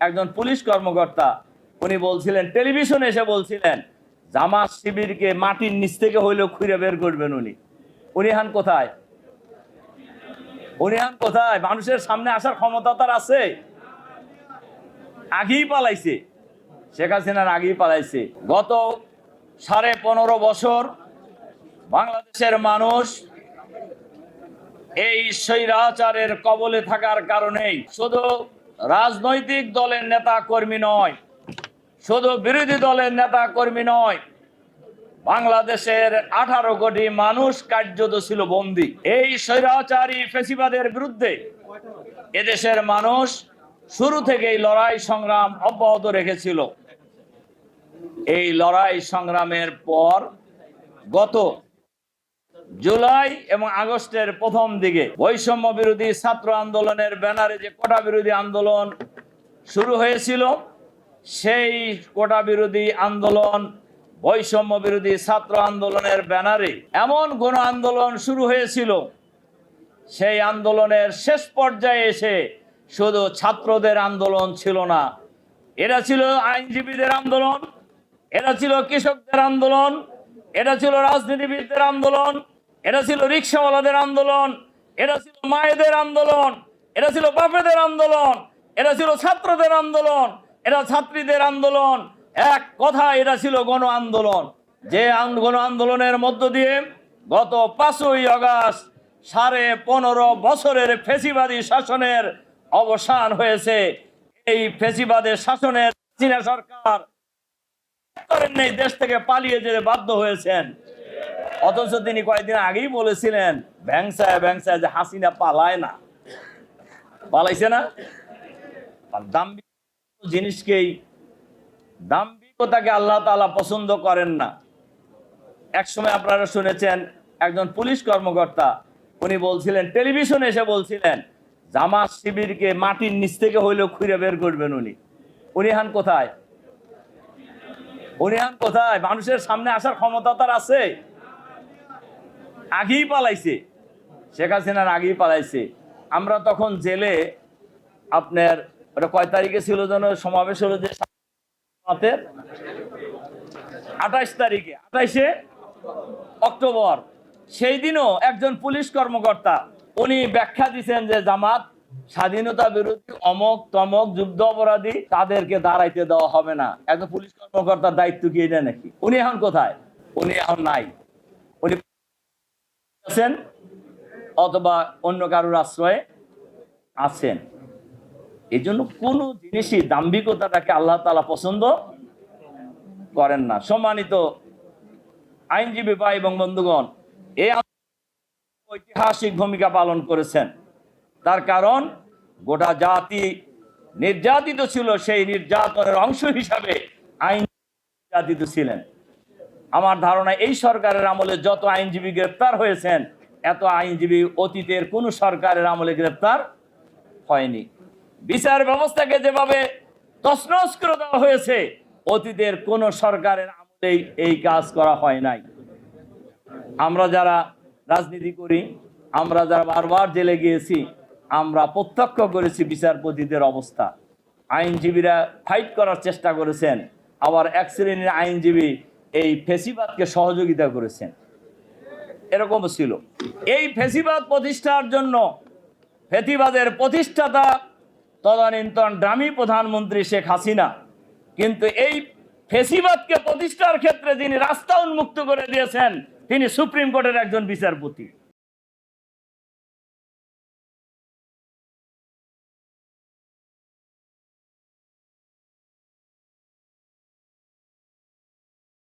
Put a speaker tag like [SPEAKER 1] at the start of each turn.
[SPEAKER 1] একজন পুলিশ কর্মকর্তা, উনি বলছিলেন, টেলিভিশনে এসে বলছিলেন জামাত শিবিরকে মাটির নিচ থেকে হইলেও খুঁড়ে বের করবেন উনি। উনি হান কোথায়? উনি হান কোথায়? মানুষের সামনে আসার ক্ষমতা তার আছে। আগেই পালাইছে। শেখ হাসিনার আগেই পালাইছে। গত সাড়ে পনেরো বছর বাংলাদেশের মানুষ এই স্বৈরাচারের কবলে থাকার কারণেই শুধু রাজনৈতিক দলের নেতা কর্মী নয়, শুধু বিরোধী দলের নেতা কর্মী নয়, বাংলাদেশের আঠারো কোটি মানুষ কার্যত ছিল বন্দী। এই স্বৈরাচারী ফেসিবাদের বিরুদ্ধে এদেশের মানুষ শুরু থেকেই লড়াই সংগ্রাম অব্যাহত রেখেছিল। এই লড়াই সংগ্রামের পর গত জুলাই এবং আগস্টের প্রথম দিকে বৈষম্য বিরোধী ছাত্র আন্দোলনের ব্যানারে যে কোটা বিরোধী আন্দোলন শুরু হয়েছিল, সেই কোটা বিরোধী আন্দোলন বৈষম্য বিরোধী ছাত্র আন্দোলনের ব্যানারে এমন গণ আন্দোলন শুরু হয়েছিল, সেই আন্দোলনের শেষ পর্যায়ে এসে শুধু ছাত্রদের আন্দোলন ছিল না। এটা ছিল আইনজীবীদের আন্দোলন, এটা ছিল কৃষকদের আন্দোলন, এটা ছিল রাজনীতিবিদদের আন্দোলন এটা ছিল রিক্সাওয়ালাদের আন্দোলন, এটা ছিল মায়েদের আন্দোলন, এটা ছিল বাপেদের আন্দোলন, এটা ছিল ছাত্রদের আন্দোলন, এটা ছাত্রীদের আন্দোলন। এক কথা এটা ছিল গণ আন্দোলন। যে গণ আন্দোলনের মধ্য দিয়ে গত পাঁচই আগস্ট সাড়ে পনেরো বছরের ফেসিবাদী শাসনের অবসান হয়েছে। এই ফেসিবাদের শাসনের চীনা সরকার নেই দেশ থেকে পালিয়ে যেতে বাধ্য হয়েছেন। অথচ তিনি কয়েকদিন আগেই বলেছিলেন ভ্যাংসায় ভ্যাংসায় যে হাসিনা পালায় না। পালাইছে না? জিনিসকেই, দাম্ভিকতাকে আল্লাহ তাআলা পছন্দ করেন না। একসময় আপনারা শুনেছেন, একজন পুলিশ কর্মকর্তা, উনি বলছিলেন, টেলিভিশনে এসে বলছিলেন, জামাত শিবিরকে মাটির নিচ থেকে হইলেও খুঁড়ে বের করবেন উনি। উনি হান কোথায়? উনি হান কোথায়? মানুষের সামনে আসার ক্ষমতা তার আছে। আগেই পালাইছে। শেখ হাসিনার আগেই পালাইছে। আমরা তখন জেলে আপনার, ওটা কয় তারিখে ছিল যেন, সমাবেশ হলো যে জামাতের আঠাইশ তারিখে আঠাইশে অক্টোবর। সেই দিনও একজন পুলিশ কর্মকর্তা, উনি ব্যাখ্যা দিচ্ছেন যে জামাত স্বাধীনতা বিরোধী অমক তমক যুদ্ধ অপরাধী তাদেরকে দাঁড়াইতে দেওয়া হবে না। একজন পুলিশ কর্মকর্তার দায়িত্ব কি এটা নাকি? উনি এখন কোথায়? উনি এখন নাই। উনি আছেন অথবা অন্য কারোর আশ্রয়ে আছেন। এই জন্য কোনো জিনিসই দাম্ভিকতাটাকে আল্লাহ তালা পছন্দ করেন না। সম্মানিত আইনজীবী ভাই এবং বন্ধুগণ এই ঐতিহাসিক ভূমিকা পালন করেছেন। তার কারণ, গোটা জাতি নির্যাতিত ছিল, সেই নির্যাতনের অংশ হিসাবে আইন নির্যাতিত ছিলেন। আমার ধারণা এই সরকারের আমলে যত আইনজীবী গ্রেপ্তার হয়েছেন, এত আইনজীবী অতীতের কোন সরকারের আমলে গ্রেপ্তার হয়নি। বিচার ব্যবস্থাকে যেভাবে তছনছ করে দেওয়া হয়েছে, অতীতের কোন সরকারের আমলেই এই কাজ করা হয় নাই। আমরা যারা রাজনীতি করি, আমরা যারা বারবার জেলে গিয়েছি, আমরা প্রত্যক্ষ করেছি বিচারপতিদের অবস্থা। আইনজীবীরা ফাইট করার চেষ্টা করেছেন, আবার এক শ্রেণির আইনজীবী এই ফেসিবাদকে সহযোগিতা করেছেন। এরকম ছিল। এই ফেসিবাদ প্রতিষ্ঠার জন্য ফেতিবাদের প্রতিষ্ঠাতা তদানীন্তন ডামি প্রধানমন্ত্রী শেখ হাসিনা কিন্তু এই ফেসিবাদকে প্রতিষ্ঠার ক্ষেত্রে যিনি রাস্তা উন্মুক্ত করে দিয়েছেন। তিনি সুপ্রিম কোর্টের একজন বিচারপতি।